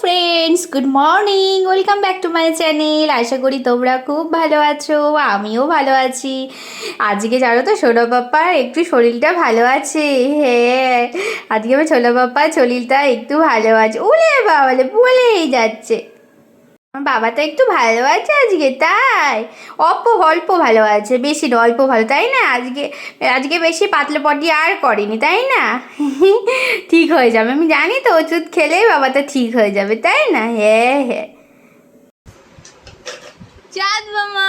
Friends good morning welcome back to my channel আশা করি তোমরা খুব ভালো আছো, আমিও ভালো আছি। আজকে জানো তো ছোলো বাপ্পার একটু শরীরটা ভালো আছে। হ্যাঁ আজকে আমার ছোলো বাপ্পার শরীরটা একটু ভালো আছে। উলে বাবালে বলেই যাচ্ছে। বাবা তো একটু ভালো আছে আজকে, তাই? অল্প অল্প ভালো আছে, বেশি না, অল্প ভালো, তাই না? আজকে আজকে বেশি পাতলা পটি আর করেনি, তাই না? ঠিক হয়ে যাবে, আমি জানি তো ওষুধ খেলেই বাবাটা ঠিক হয়ে যাবে, তাই না? হ্যাঁ হ্যাঁ। চাঁদ মামা।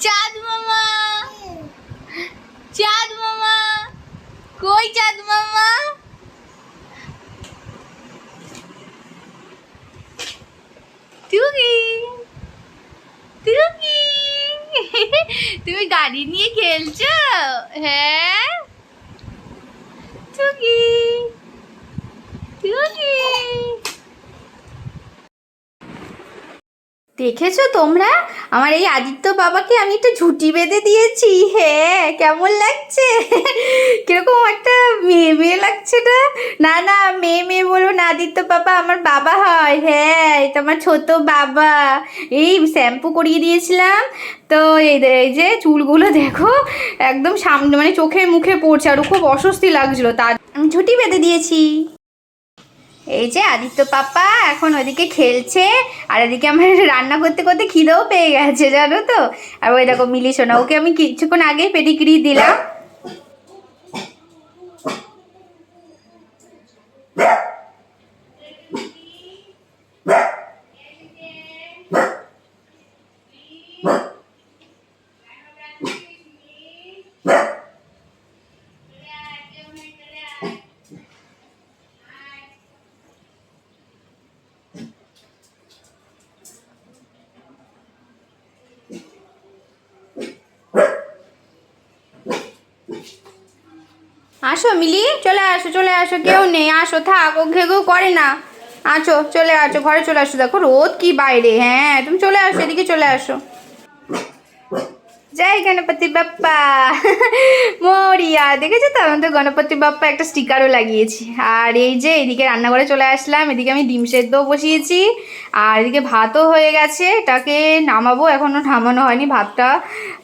চাঁদ মামা। চাঁদ মামা। কই চাঁদ মামা? তুমি। তুমি। তুমি গাড়ি নিয়ে খেলছো? হ্যাঁ? তুমি। টুকি দেখেছ তোমরা? আমার এই আদিত্য বাবাকে আমি একটা ঝুটি বেঁধে দিয়েছি। হ্যাঁ কেমন লাগছে? কীরকম একটা মেয়ে মেয়ে লাগছে না? না না, মেয়ে মেয়ে বলব না, আদিত্য বাবা আমার বাবা হয়। হ্যাঁ এটা আমার ছোট বাবা। এই শ্যাম্পু করিয়ে দিয়েছিলাম। তো এই যে চুলগুলো দেখো, একদম সামনে মানে চোখে মুখে পড়ছে আর খুব অস্বস্তি লাগছিল। তার আমি ঝুটি বেঁধে দিয়েছি। এই যে আদিত্য পাপা এখন ওইদিকে খেলছে, আর এদিকে আমার রান্না করতে করতে খিদেও পেয়ে গেছে, জানো তো? আর ওই দেখো মিলি সোনা, ওকে আমি কিছুক্ষণ আগে পেডিগ্রি দিলাম। আসো মিলি, চলে আসো চলে আসো, কেউ নেই, আসো, থাক, ও ঘেঘেও করে না। আছো, চলে আসো ঘরে চলে আসো, দেখো রোদ কি বাইরে হ্যাঁ তুমি চলে আসো, এদিকে চলে আসো। জয় গণপতি বাপ্পা। মরিয়া, দেখেছ তো? আমাদের গণপতি বাপ্পা একটা স্টিকারও লাগিয়েছি। আর এই যে, এদিকে রান্নাঘরে চলে আসলাম। এদিকে আমি ডিম সেদ্ধও বসিয়েছি। আর এদিকে ভাতও হয়ে গেছে। এটাকে নামাবো। এখনও নামানো হয়নি। ভাতটা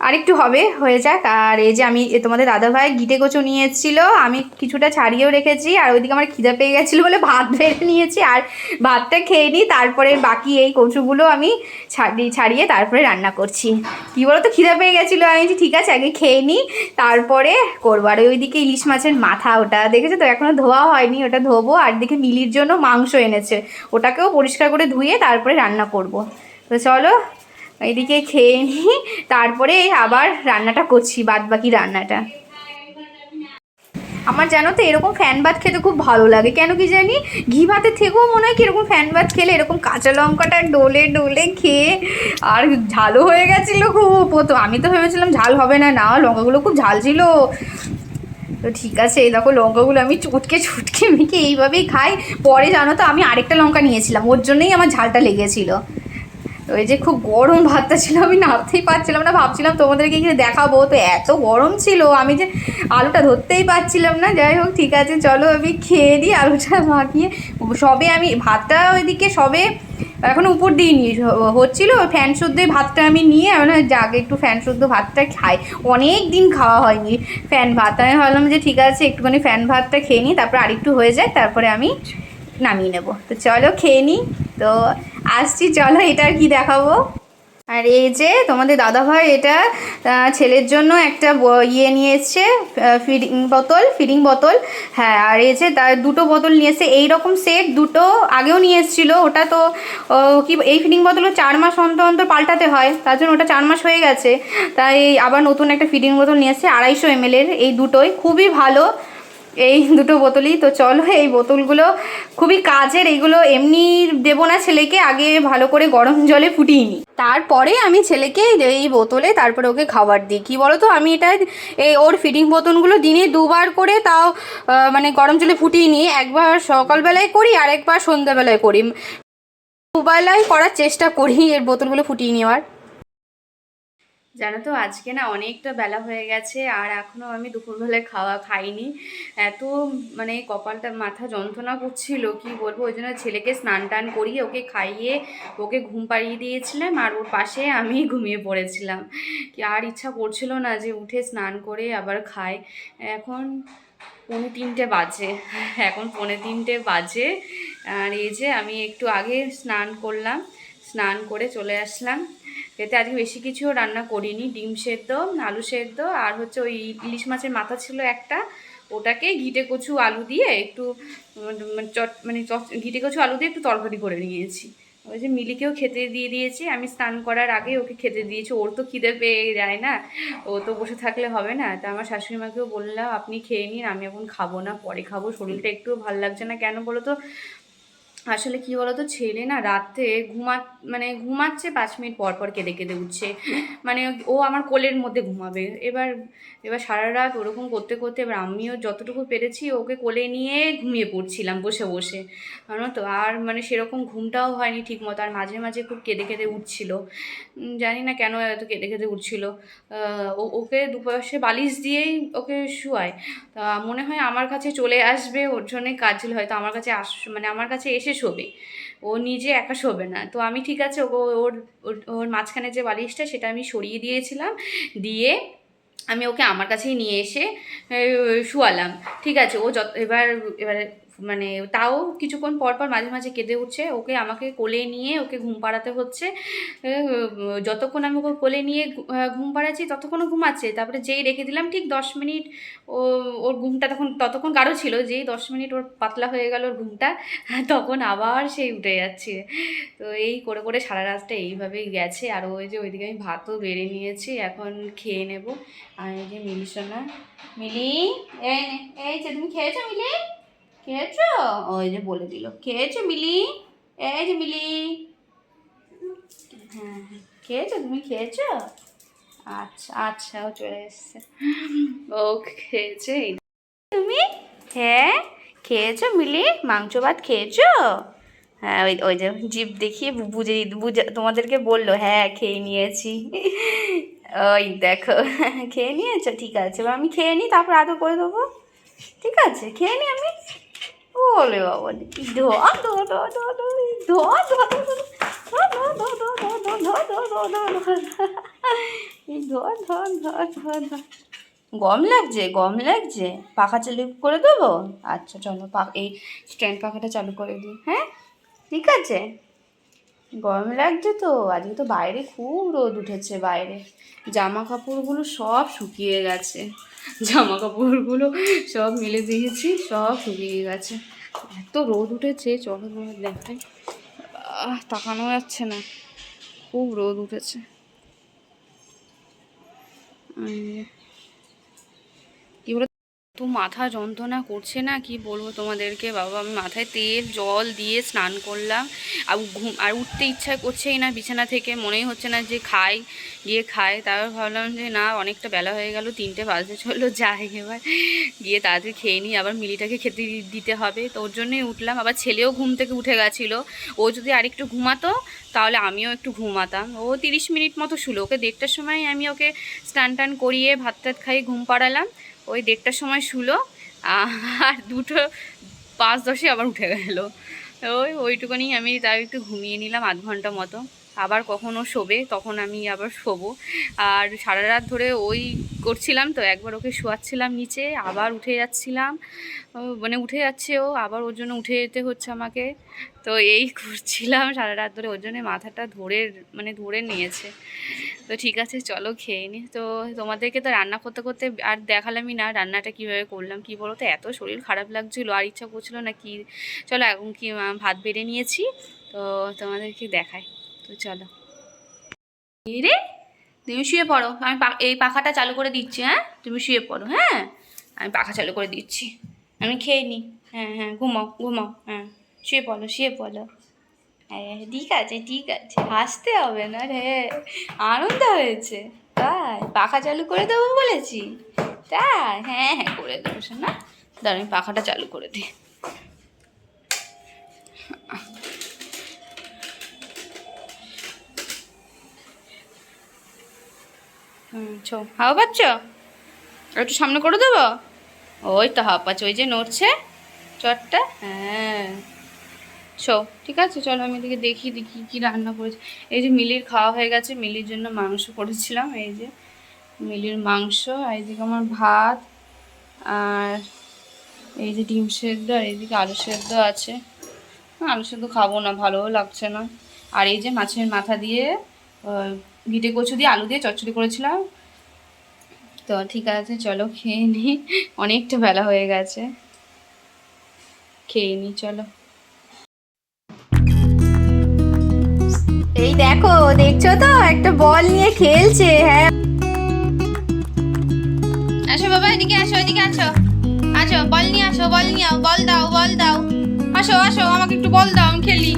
আরেকটু হবে, হয়ে যাক। আর এই যে আমি তোমাদের দাদাভাই গিটে কচু নিয়ে আমি কিছুটা ছাড়িয়েও রেখেছি। আর ওইদিকে আমার খিদে পেয়ে গেছিল বলে ভাত বেড়ে নিয়েছি। আর ভাতটা খেয়ে নিই। তারপরে বাকি এই কচুগুলো আমি ছাড়িয়ে ছাড়িয়ে তারপরে রান্না করছি। কী বলো তো খিদে পেয়ে গেছিল আমি বলছি, ঠিক আছে আগে খেয়ে নিই তারপরে করব। আর ওইদিকে ইলিশ মাছের মাথা ওটা দেখেছ তো? এখনও ধোয়া হয়নি ওটা ধোবো। আর দিকে মিলির জন্য মাংস এনেছে। ওটাকেও পরিষ্কার করে ধুয়ে তারপরে রান্না করব। তো চলো এদিকে খেয়ে নিই তারপরে আবার রান্নাটা করছি বাদ বাকি রান্নাটা। আমার জানো তো এরকম ফ্যান ভাত খেতে খুব ভালো লাগে। কেন কি জানি? ঘি ভাতের থেকেও মনে হয় কি এরকম ফ্যান ভাত খেলে এরকম কাঁচা লঙ্কাটা ডোলে ডোলে খেয়ে আর ঝালও হয়ে গেছিল খুব তো আমি তো ভেবেছিলাম ঝাল হবে না না, লঙ্কাগুলো খুব ঝাল ছিল। তো ঠিক আছে, এই দেখো লঙ্কাগুলো আমি চুটকে চুটকে মেখে এইভাবেই খাই। পরে জানো তো আমি আরেকটা লঙ্কা নিয়েছিলাম, ওর জন্যই আমার ঝালটা লেগেছিলো। ওই যে খুব গরম ভাতটা ছিল, আমি নাড়তেই পারছিলাম না, ভাবছিলাম তোমাদেরকে কি দেখাবো। তো এত গরম ছিল, আমি যে আলুটা ধরতেই পারছিলাম না। যাই হোক, ঠিক আছে, চলো আমি খেয়ে দিই আলুটা মাখিয়ে, সবে আমি ভাতটা ওইদিকে সবে এখন উপর দিইনি। হচ্ছিল ফ্যান শুদ্ধ ভাতটা আমি নিয়ে, আমি না যাকে একটু ফ্যান শুদ্ধ ভাতটা খাই। অনেক দিন খাওয়া হয়নি ফ্যান ভাত। আমি ভাবলাম যে ঠিক আছে, একটুখানি ফ্যান ভাতটা খেয়ে নিই, তারপর আরেকটু হয়ে যায়, তারপরে আমি নামিয়ে নেব। তো চলো খেয়ে নিই। তো আসছি, চলো এটা আর কি দেখাবো? আর এই যে তোমাদের দাদাভাই এটা ছেলের জন্য একটা ইয়ে নিয়ে এসছে ফিডিং বোতল ফিডিং বোতল হ্যাঁ আর এই যে তার দুটো বোতল নিয়ে এসছে, এইরকম সেট দুটো আগেও নিয়ে এসেছিল। ওটা তো কি, এই ফিডিং বোতলও চার মাস অন্তর অন্তর পাল্টাতে হয়, তার জন্য ওটা চার মাস হয়ে গেছে। তাই আবার নতুন একটা ফিডিং বোতল নিয়ে এসছে, আড়াইশো এমএলের এই দুটোই। খুবই ভালো। এই দুটো বোতলই তো চলো। এই বোতলগুলো খুবই কাজের, এইগুলো এমনি দেবো না ছেলেকে, আগে ভালো করে গরম জলে ফুটিয়ে নিই তারপরে আমি ছেলেকে এই বোতলে তারপরে ওকে খাবার দিই। কী বলো তো আমি এটা এই ওর ফিডিং বোতলগুলো দিনে দুবার করে তাও মানে গরম জলে ফুটিয়ে নিই একবার সকালবেলায় করি আর একবার সন্ধ্যাবেলায় করি। দুবেলায় করার চেষ্টা করি এর বোতলগুলো ফুটিয়ে নেওয়ার। জানো তো, আজকে না অনেকটা বেলা হয়ে গেছে আর এখনও আমি দুপুরবেলায় খাওয়া খাইনি। এত মানে কপালটা মাথা যন্ত্রণা করছিল, কি বলব? ওই জন্য ছেলেকে স্নান টান করিয়ে ওকে খাইয়ে ওকে ঘুম পাড়িয়ে দিয়েছিলাম আর ওর পাশে আমি ঘুমিয়ে পড়েছিলাম। আর ইচ্ছা করছিল না যে উঠে স্নান করে আবার খাই। এখন পৌনে তিনটে বাজে, এখন পৌনে তিনটে বাজে। আর এই যে আমি একটু আগে স্নান করলাম, স্নান করে চলে আসলাম। এতে আজকে বেশি কিছু রান্না করিনি ডিম সেদ্ধ আলু সেদ্ধ আর হচ্ছে ওই ইলিশ মাছের মাথা ছিল একটা ওটাকে ঘিটে কচু আলু দিয়ে একটু উম, চট মানে ঘিটে কচু আলু দিয়ে একটু তরকারি করে নিয়েছি। ওই যে মিলিকেও খেতে দিয়ে দিয়েছি আমি স্নান করার আগে ওকে খেতে দিয়েছি ওর তো খিদে পেয়ে যায় না ও তো বসে থাকলে হবে না তা আমার শাশুড়ি মাকেও বললাম আপনি খেয়ে নিন আমি এখন খাব না পরে খাব শরীরটা একটু ভালো লাগছে না কেন বলো তো আসলে কি বলতো, ছেলে না রাতে ঘুমা মানে ঘুমাচ্ছে পাঁচ মিনিট পর পর কেঁদে কেঁদে উঠছে। মানে ও আমার কোলের মধ্যে ঘুমাবে। এবার এবার সারা রাত ওরকম করতে করতে এবার আমিও যতটুকু পেরেছি ওকে কোলে নিয়ে ঘুমিয়ে পড়ছিলাম বসে বসে। জানো তো, আর মানে সেরকম ঘুমটাও হয়নি ঠিক মতো আর মাঝে মাঝে খুব কেঁদে কেঁদে উঠছিল। জানি না কেন এত কেঁদে কেঁদে উঠছিল। ওকে দুপাশে বালিশ দিয়েই ওকে শুয়ায়। তা মনে হয় আমার কাছে চলে আসবে, ওর জন্যে কাজ হয়তো আমার কাছে আস মানে আমার কাছে এসে শোবে। ও নিজে একা শোবে না। তো আমি ঠিক আছে ও ওর, ওর- মাঝখানে যে বালিশটা সেটা আমি সরিয়ে দিয়েছিলাম। দিয়ে আমি ওকে আমার কাছেই নিয়ে এসে শুয়ালাম। ঠিক আছে, ও যত, এবার এবার মানে তাও কিছুক্ষণ পর পর মাঝে মাঝে কেঁদে উঠছে। ওকে আমাকে কোলে নিয়ে ওকে ঘুম পাড়াতে হচ্ছে। যতক্ষণ আমি ওকে কোলে নিয়ে ঘুম পাড়াচ্ছি ততক্ষণও ঘুমাচ্ছে। তারপরে যেই রেখে দিলাম ঠিক দশ মিনিট ও, ওর ঘুমটা তখন, ততক্ষণ গাঢ় ছিল, যেই দশ মিনিট ওর পাতলা হয়ে গেল ওর ঘুমটা, তখন আবার সেই উঠে যাচ্ছে। তো এই করে করে সারা রাতটা এইভাবেই গেছে। আর ওই যে ওইদিকে আমি ভাতও বেড়ে নিয়েছি, এখন খেয়ে নেব। আর এই যে মিলি সোনা মিলি, এই এই যে তুমি খেয়েছো মিলি? খেয়েছো? ওই যে বলে দিল। খেয়েছো মিলি? এই যে মিলি। হ্যাঁ হ্যাঁ। খেয়েছো? তুমি খেয়েছো? আচ্ছা আচ্ছা ও চলে এসছে। ও খেয়েছে। তুমি? হ্যাঁ? খেয়েছো মিলি? মাংস ভাত খেয়েছো? হ্যাঁ ওই ওই যে জিভ দেখিয়ে বুঝে বুঝে, তোমাদেরকে বলল হ্যাঁ খেয়ে নিয়েছি। ওই দেখো, খেয়ে নিয়েছো? ঠিক আছে, এবার আমি খেয়ে নিই তারপর আদৌ করে দেবো। ঠিক আছে, খেয়ে নিই আমি? ওলে বাবা ধোয়া ধোয়া ধোয়া ধোয়া ধোয়া ধোয়া গম লাগছে গম লাগছে পাখা চালু করে দেবো আচ্ছা চলো এই স্ট্যান্ড পাখাটা চালু করে দিই হ্যাঁ ঠিক আছে গরম লাগছে তো আজকে তো বাইরে খুব রোদ উঠেছে বাইরে জামা কাপড়গুলো সব শুকিয়ে গেছে জামা কাপড়গুলো সব মেলে দিয়েছি, সব শুকিয়ে গেছে। এত রোদ উঠেছে, চলো তোমার দেখাই। তাকানো যাচ্ছে না। খুব রোদ উঠেছে। তো মাথা যন্ত্রণা করছে না? কি বলব তোমাদেরকে? বাবা, আমি মাথায় তেল, জল দিয়ে স্নান করলাম। আর ঘুম, আর উঠতে ইচ্ছা করছেই না বিছানা থেকে। মনেই হচ্ছে না যে খাই, গিয়ে খাই। তারপর ভাবলাম যে না, অনেকটা বেলা হয়ে গেল, তিনটে বাজতে চলল, যাই এবার। গিয়ে তাড়াতাড়ি খেয়ে নিই। আবার মিলিটাকে খেতে দিতে হবে। তো ওর জন্যই উঠলাম। আবার ছেলেও ঘুম থেকে উঠে গেছিল। ও যদি আরেকটু ঘুমাতো, তাহলে আমিও একটু ঘুমাতাম। ও তিরিশ মিনিট মতো শুলো। ওকে দেড়টার সময় আমি ওকে স্নান টান করিয়ে ভাত টাত খাইয়ে ঘুম পাড়ালাম। ওই দেড়টার সময় শুলো, আর দুটো পাঁচ দশে আবার উঠে গেল। ওই ওইটুকুনি আমি তাও একটু ঘুমিয়ে নিলাম আধ ঘণ্টা মতো। আবার কখনো শোবে, তখন আমি আবার শোবো। আর সারা রাত ধরে ওই করছিলাম তো, একবার ওকে শোয়াচ্ছিলাম নিচে, আবার উঠে যাচ্ছিলাম। মানে উঠে যাচ্ছে ও, আবার ওর জন্য উঠে যেতে হচ্ছে আমাকে। তো এই করছিলাম সারা রাত ধরে, ওর জন্য মাথাটা ধরে মানে ধরে নিয়েছে। তো ঠিক আছে, চলো খেয়ে নি। তো তোমাদেরকে তো রান্না করতে করতে আর দেখালামই না, রান্নাটা কীভাবে করলাম, কি বলো তো? এত শরীর খারাপ লাগছিল, আর ইচ্ছা করছিল না কি? চলো এখন কি ভাত বেড়ে নিয়েছি। তো তোমাদেরকে দেখাই। তো চলো। রে, তুমি শুয়ে পড়ো। আমি এই পাখাটা চালু করে দিচ্ছি হ্যাঁ? তুমি শুয়ে পড়ো হ্যাঁ? আমি পাখা চালু করে দিচ্ছি। আমি খেয়ে নিই হ্যাঁ হ্যাঁ ঘুমাও ঘুমাও হ্যাঁ। শুয়ে পড়ো শুয়ে পড়ো। ঠিক আছে ঠিক আছে। হাসতে হবে না রে। আনন্দ হয়েছে। তাই, পাখা চালু করে দেবো বলেছি। তাই হ্যাঁ হ্যাঁ করে দেবো, শোনা দাঁড়া, আমি পাখাটা চালু করে দিই। ছো হাওয়া পাচ্ছ? একটু সামনে করে দেবো? ওই তো হাওয়া পাচ্ছে, ওই যে নড়ছে। চটটা? হ্যাঁ। ছো ঠিক আছে, চলো আমি এদিকে দেখি দেখি কী রান্না করেছি। এই যে মিলির খাওয়া হয়ে গেছে, মিলির জন্য মাংস করেছিলাম, এই যে মিলির মাংস, আর এইদিকে আমার ভাত, আর এই যে ডিম সেদ্ধ, আর এইদিকে আলু সেদ্ধ আছে। আলু সেদ্ধ খাব না, ভালোও লাগছে না। আর এই যে মাছের মাথা দিয়ে গিটে কচু দিয়ে আলু দিয়ে চচ্চড়ি করেছিলাম। তো ঠিক আছে চলো খেয়ে নিই অনেকটা বেলা হয়ে গেছে। খেয়ে নিই চলো। এই দেখো দেখছ তো? একটা বল নিয়ে খেলছে হ্যাঁ। আসো বাবা এদিকে আসো এদিকে আসো। আসো বল নিয়ে আসো বল নিয়ে বল দাও বল দাও। আসো আসো আমাকে একটু বল দাও আমি খেলি।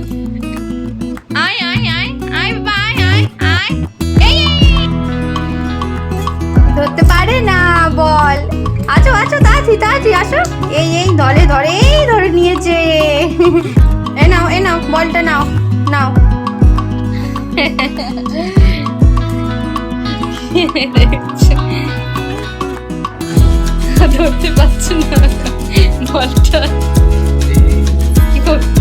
তাড়াতাড়ি তাড়াতাড়ি আসো। এই এই, ধরে ধরে, এই ধরে নিয়েছে। এ নাও এ নাও, বলটা নাও নাও। ধরতে পারছি না। বলটা। কি করব?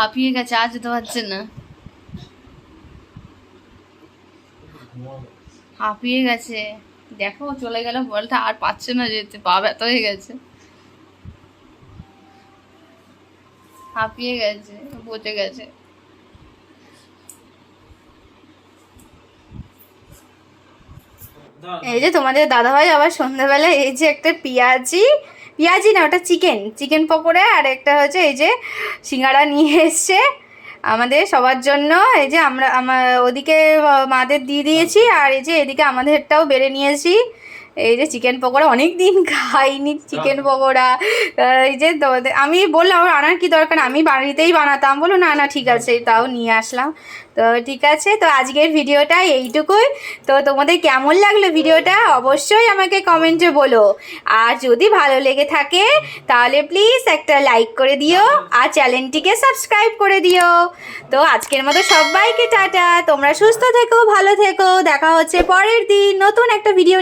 হাঁপিয়ে গেছে, আজ যেতে পারছে না। হাঁপিয়ে গেছে। দেখো, চলে গেল বলটা, আর পাচ্ছে না যেতে, পা ব্যথা হয়ে গেছে। হাঁপিয়ে গেছে পচে গেছে। এই যে তোমাদের দাদাভাই আবার সন্ধ্যাবেলা এই যে একটা পেঁয়াজি পেঁয়াজি না ওটা চিকেন। চিকেন পকোড়া আর একটা হচ্ছে এই যে সিঙ্গাড়া নিয়ে এসছে। আমাদের সবার জন্য এই যে আমরা আমার ওদিকে মাদের দিয়ে দিয়েছি আর এই যে এদিকে আমাদেরটাও বেড়ে নিয়েছি। এই যে চিকেন পকোড়া অনেক দিন খাইনি চিকেন পকোড়া এই যে আমি বললাম আনার কি দরকার আমি বাড়িতেই বানাতাম। বলো না না ঠিক আছে তাও নিয়ে আসলাম। তো ঠিক আছে তো আজকের ভিডিওটা এইটুকুই। তো তোমাদের কেমন লাগল ভিডিওটা? অবশ্যই আমাকে কমেন্টে বলো। আর যদি ভালো লেগে থাকে তাহলে প্লিজ একটা লাইক করে দিও আর চ্যানেলটিকে সাবস্ক্রাইব করে দিও। তো আজকের মতো সবাইকে টাটা। তোমরা সুস্থ থেকো ভালো থেকো। দেখা হচ্ছে পরের দিন নতুন একটা ভিডিও